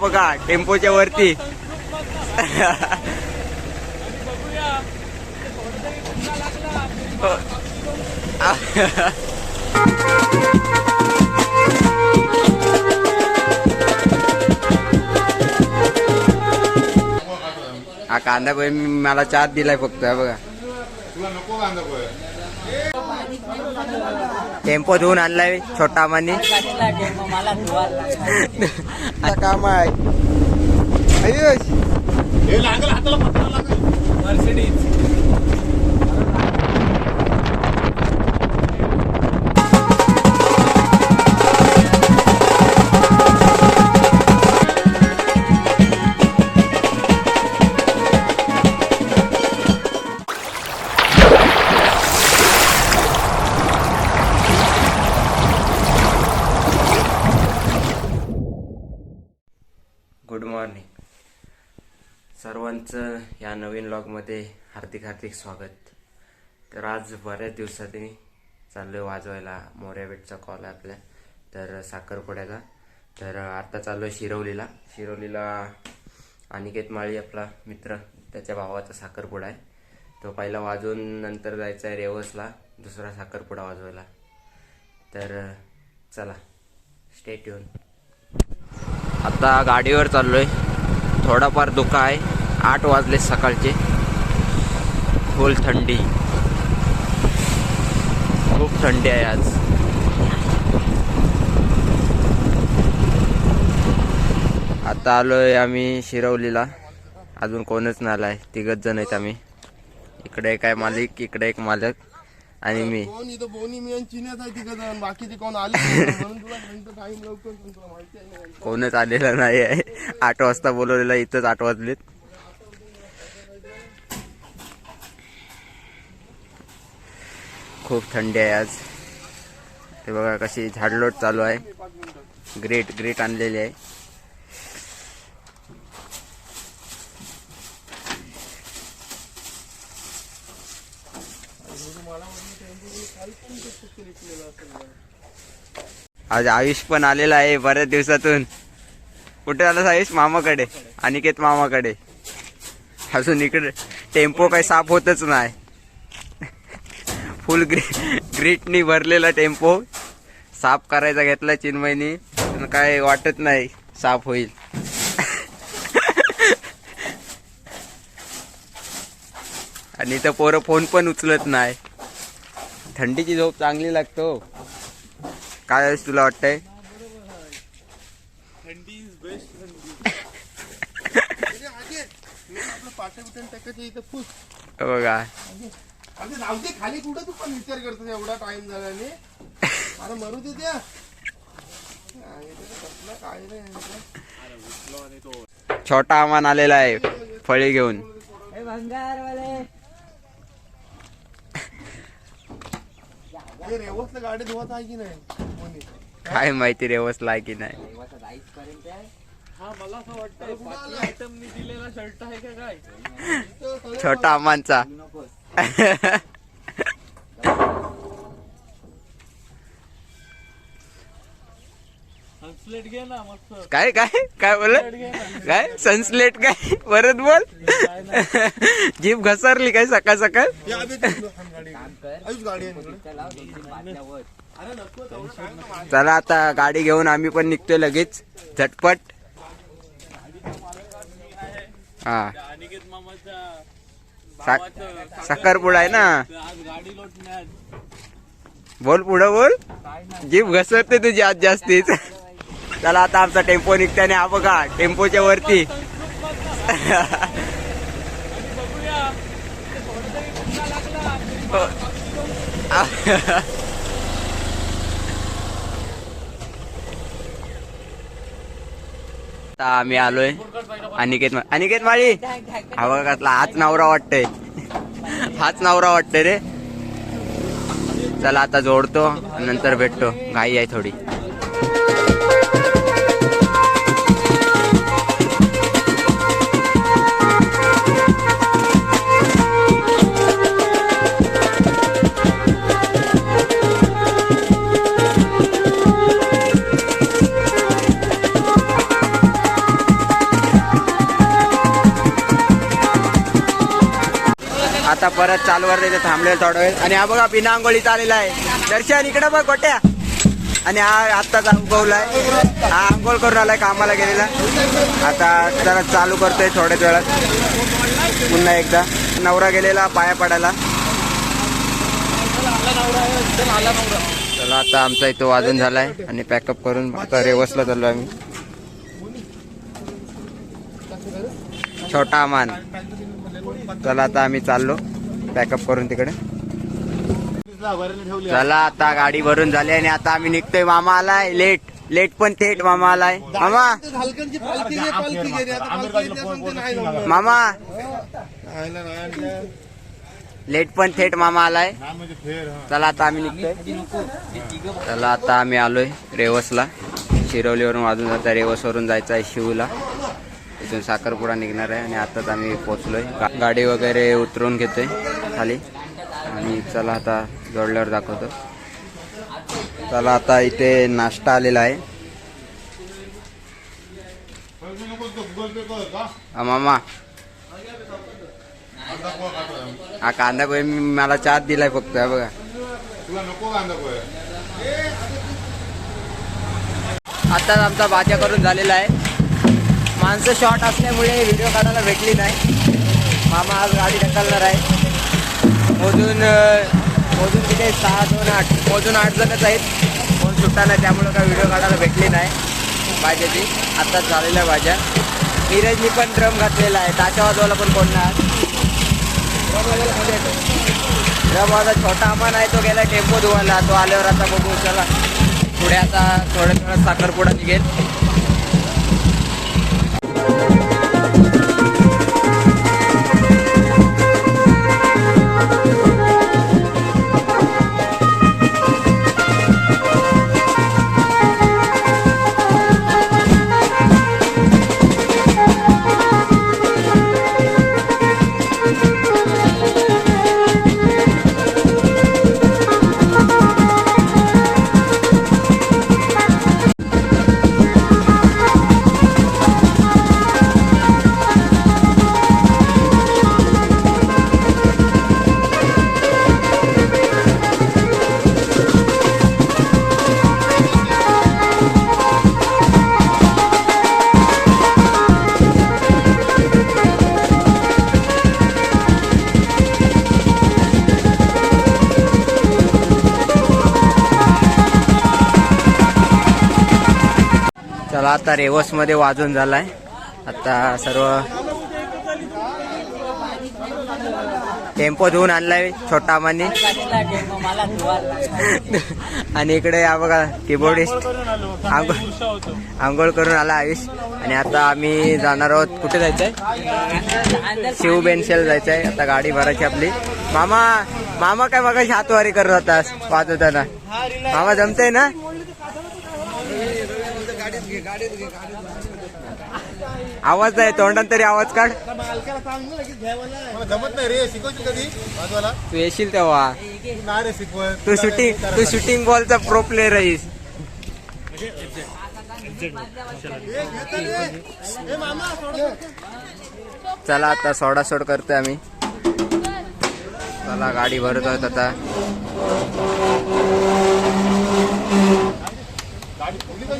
बघा टेम्पोच्या वरती. हा कांदा पोहे मी मला चार दिलाय फक्त हा बघा. तुला नको कांदा पोहे. टेम्पो धुवून आणलाय छोटा मानी. काम आहे. आयुष. लागेल हाताला सर्वांचं या नवीन लॉगमध्ये हार्दिक हार्दिक स्वागत. तर आज बऱ्याच दिवसांनी चाललोय वाजवायला मोर्याबेटचा कॉल आहे आपल्या तर साखरपुड्याचा तर आता चाललोय शिरवलीला. शिरवलीला अनिकेत माळी आपला मित्र त्याच्या भावाचा साखरपुडा आहे. तो पहिला वाजवून नंतर जायचा आहे रेवसला दुसरा साखरपुडा वाजवायला. तर चला स्टेट येऊन आता गाडीवर चाललोय. थोडाफार धुका आहे. आठ वाजले सकाळचे. फुल थंडी. खूप थंडी आहे आज. आता आलोय आम्ही शिरवलीला. अजून कोणच नाही आलाय तिघच जण आहेत आम्ही. इकडे एक आहे मालिक इकडे एक मालक. आणि मी. कोण इथं बोनी मी आणि चिन्यात आहे तिघ जण. बाकीचे कोण आले नाही. म्हणून तुला म्हणतो टाइम लवकर पण तुला माहिती आहे ना. कोणच आलेलं नाही आहे. आठ वाजता बोलवलेलं इथंच आठ वाजलेत. खूप थंडी आहे आज. ते बघा कशी झाडलोट चालू आहे. ग्रेट ग्रेट आणलेली आहे. आज आयुष पण आलेला आहे बऱ्याच दिवसातून. कुठे आलास आयुष? मामाकडे. अनिकेत मामाकडे. अजून इकडे टेम्पो काही साफ होतच नाही. फुल ग्री ग्रीटनी भरलेला टेम्पो. साफ करायचा घेतला चिन्मयनी. पण काय वाटत नाही साफ होईल. आणि इथं पोरं फोन पण उचलत नाही. थंडीची झोप चांगली लागतो. काय तुला वाटतंय? अरे आगे, मी आपलं पाट्या बिट्या टाकायचं इथं फुस. बघा अरे राहू दे खाली कुठं तू पण विचार करतोस एवढा टाइम झाल्याने? अरे मरू दे त्या. छोटा आमान आलेला आहे फळी घेऊन. हे हे रेवसला गाडी धुवत आहे की नाही? काय माहिती रे वसला की नाही इथं सगळे छोटा आमांचा. काय काय काय बोल काय? सनस्लेट काय? परत बोल. जीभ घसरली काय सकाळ सकाळ? हे. चला आता गाडी घेऊन आम्ही पण निघतोय लगेच. झटपट. हा. साखरपुडा आहे ना? बोल पुढं बोल. जीभ घसरते तुझी आज जास्तीच. चला आता आमचा टेम्पो निघते हा बघा टेम्पोच्या वरती. आता आम्ही आलोय अनिकेत अनिकेत माळी! हा बघा कसला हाच नवरा वाटतय. हाच नवरा वाटतय रे. चला आता जोडतो नंतर भेटतो. घाई आहे थोडी. परत चालूवर इथे थांबलेलं थोडा वेळ. आणि हा बघा बिना आंघोळीचा आलेला आहे. दर्शन इकडे बघ गोट्या. आणि हा आत्ताच उगवलाय. हा आंघोळ करून आलाय कामाला गेलेला. आता जरा चालू करतोय थोड्याच वेळात. पुन्हा एकदा. नवरा गेलेला पाया पडायला. चला आता आमचा इथं वाजून झालाय आणि पॅकअप करून आता रेवसला चाललो आम्ही. छोटा मान चला आता आम्ही चाललो. पॅकअप करून तिकडे. चला आता गाडी भरून झाली आणि आता आम्ही निघतोय मामा. आलाय लेट लेट पण थेट मामा आलाय मामा. मामा. लेट पण थेट मामा आलाय चला आता आम्ही निघतोय. चला आता आम्ही आलोय रेवसला. शिरवलीवरून वाजून जाता रेवसवरून जायचं आहे शिवला. इथून साखरपुडा निघणार आहे आणि आताच आम्ही पोचलोय गाडी वगैरे उतरून घेतोय खाली. आणि चला आता जोडल्यावर दाखवतो. चला आता इथे नाश्ता आलेला आहे. मामा. हा कांदा कोय मी मला चार दिलाय फक्त बघा. आताच आमचा भाज्या करून झालेला आहे. माणसं शॉर्ट असल्यामुळे व्हिडिओ काढायला भेटली नाही. मामा आज गाडी ढकलणार आहे. मोजून मोजून तिथे सहा दोन आठ. मोजून आठ जणच आहेत. फोन सुट्टा नाही त्यामुळं काय व्हिडिओ काढायला भेटली नाही. भाज्याची. आत्ताच झालेल्या भाज्या. नीरजनी पण ड्रम घातलेला आहे. ताच्या वाजवायला पण कोणणार ड्रम माझा छोटा अमान आहे तो गेला टेम्पो धुवायला. तो आल्यावर आता बघू चला. पुढे आता थोडं थोडं साखरपुडा निघेल. चला आता रेवसमध्ये वाजून झालाय. आता सर्व टेम्पो धुवून आणलाय छोटा माने. आणि इकडे या बघा किबोर्डिस्ट आंघोळ आंघोळ करून आला आयुष. आणि आता आम्ही जाणार आहोत. कुठे जायचंय? शिव बेनशेल जायचंय. आता गाडी भरायची आपली. मामा मामा काय बघा हातवारी करत होतास वाजवताना. मामा जमतंय ना? आवाज आहे तोंडात तरी आवाज काढ. जमत नाही रे शिकवशील कधी? तू येशील तेव्हा. तू नाही रे शिकवत. तू शूटिंग तू शूटिंग बॉलचा प्रो प्लेअर आहेस. चला आता सोडा सोड करतोय आम्ही. चला गाडी भरत आहोत आता.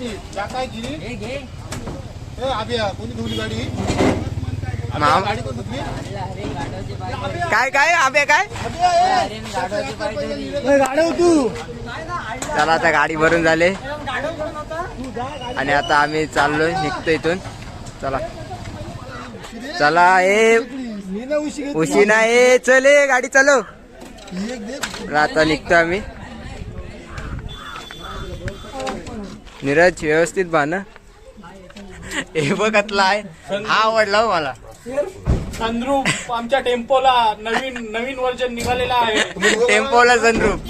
काय गिरी घे. ए आबिया कोणी धुवली गाडी? आबिया, कोण धुतली. काय काय आबे काय? आबिया, ए. गाडव तू. चला आता गाडी भरून झाले. आणि आता आम्ही चाललोय निघतो इथून. चला. चला ए मी ना उशी नाही चल ए गाडी चालव. चला, आता निघतो आम्ही. नीरज व्यवस्थित बाण हे बघतला आहे. हा आवडला हो मला. सनरूप आमच्या टेम्पोला नवीन नवीन वर्जन निघालेला आहे. टेम्पोला सनरूप.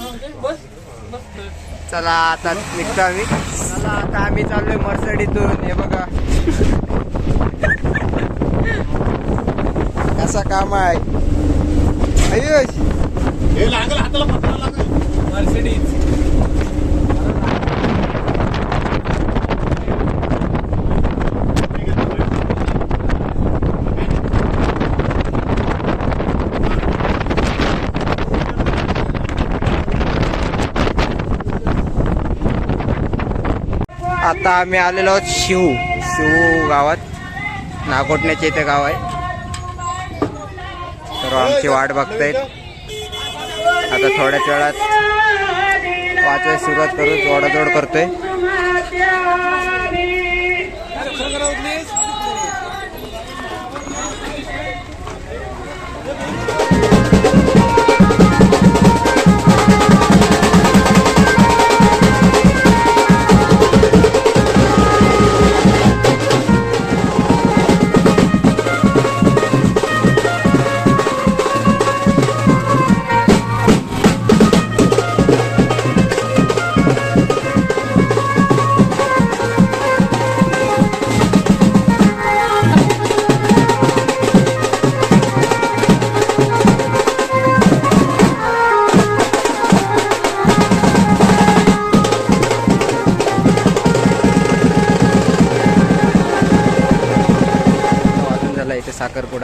चला आता निघतो आम्ही. चला आता आम्ही चाललोय मर्सडीतून. हे बघा. कसा काम आहे? आयुष. हे लागल हाताला मर्सिडीज आता आम्ही आलेलो आहोत शिव शिव गावात. नागोटण्याचे इथे गाव आहे. तर आमची वाट बघतायत. आता थोड्याच वेळात वाचायला सुरुवात करू. जोडाजोड करतोय.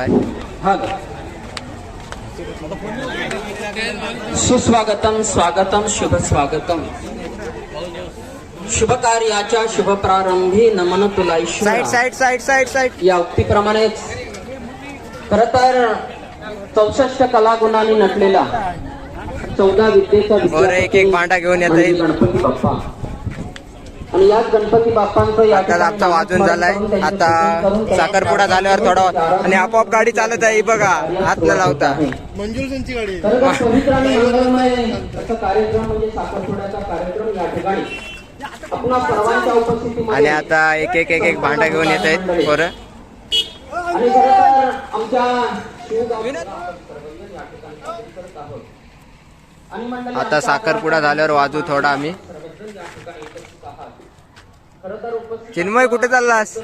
आहे सुस्वागतम स्वागतम शुभ स्वागतम शुभ कार्याच्या शुभ प्रारंभी नमन तुला. Side side side side side या उक्तीप्रमाणेच खर तर चौसष्ट कलागुणांनी नटलेला चौदा विद्येचा एक- एक भांडा घेऊन येता गणपती बाप्पा. आणि याच गणपती बाप्पांचं या आता आमचा वाजून झालाय. आता साखरपुडा झाल्यावर थोडा आणि आपोआप गाडी चालत आहे. बघा हात न लावता. मंजूर संची गाडी खरं तर पवित्र आणि असा कार्यक्रम म्हणजे साखरपुड्याचा कार्यक्रम या ठिकाणी. आणि आता एक एक एक एक भांडा घेऊन येत आहेत बरं आणि खरं तर आमच्या शिवगाव- आणि मंडळी आता साखरपुडा झाल्यावर वाजू थोडा आम्ही सर्वजण या ठिकाणी उपस्थित आहात. खरं तर उपस्थित चिन्मय कुठे चाललास?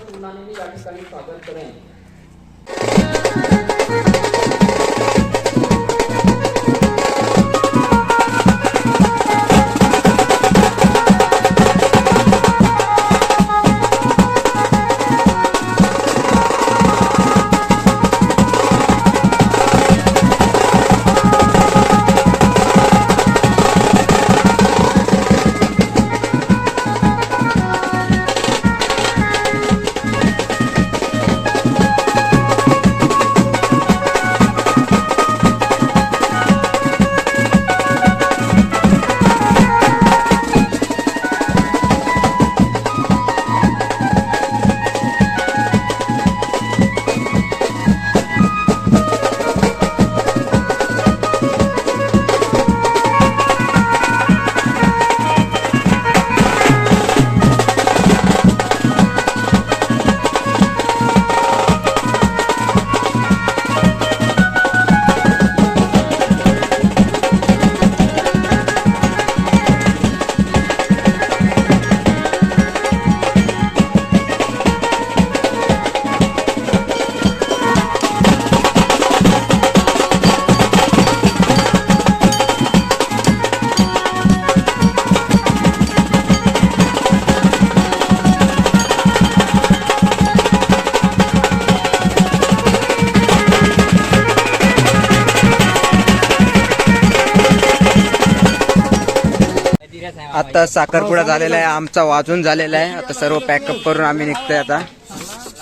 आता साखरपुडा झालेला आहे आमचा वाजून झालेला आहे. आता सर्व पॅकअप करून आम्ही निघतोय आता.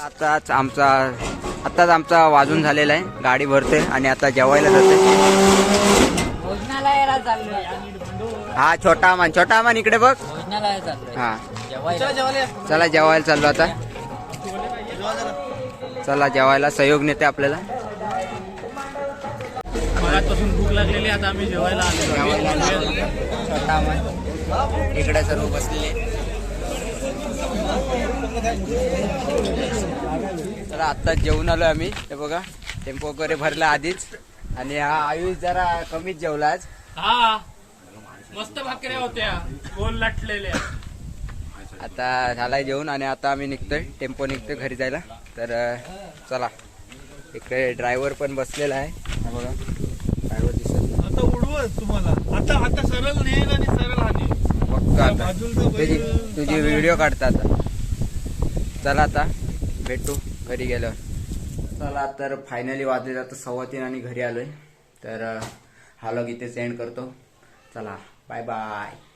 आताच आमचा आताच आमचा वाजून झालेला आहे. गाडी भरते आणि आता जेवायला जाते. हा छोटा अमान छोटा अमान इकडे बघ. हा. जेवायला. चला जेवायला चाललो आता. चला जेवायला सहयोग नेते आपल्याला. भूक लागलेली आता आम्ही जेवायला जेवायला आलो. छोटा अमान इकडे सर्व बसलेले. तर आता जेवून आलो आम्ही. ते बघा टेम्पो वगैरे भरला आधीच. आणि हा आयुष जरा कमीच जेवला आज. हा मस्त भाकऱ्या होत्या. गोल लाटलेल्या. आता झालाय जेवण आणि आता आम्ही निघतोय. टेम्पो निघतोय घरी जायला. तर चला. इकडे ड्रायव्हर पण बसलेला आहे. बघा. ड्रायव्हर आता तुम्हाला. आता आता सरळ नेल आणि सरळ हानी बघतो आता. बाजूला बैल- तुझी तुझी व्हिडिओ काढता आता. चला आता भेटू घरी गेल्यावर. चला तर फायनली वाजले जातं सव्वा तीन आणि घरी आलोय. तर हा लॉग इथे सेंड करतो. चला बाय बाय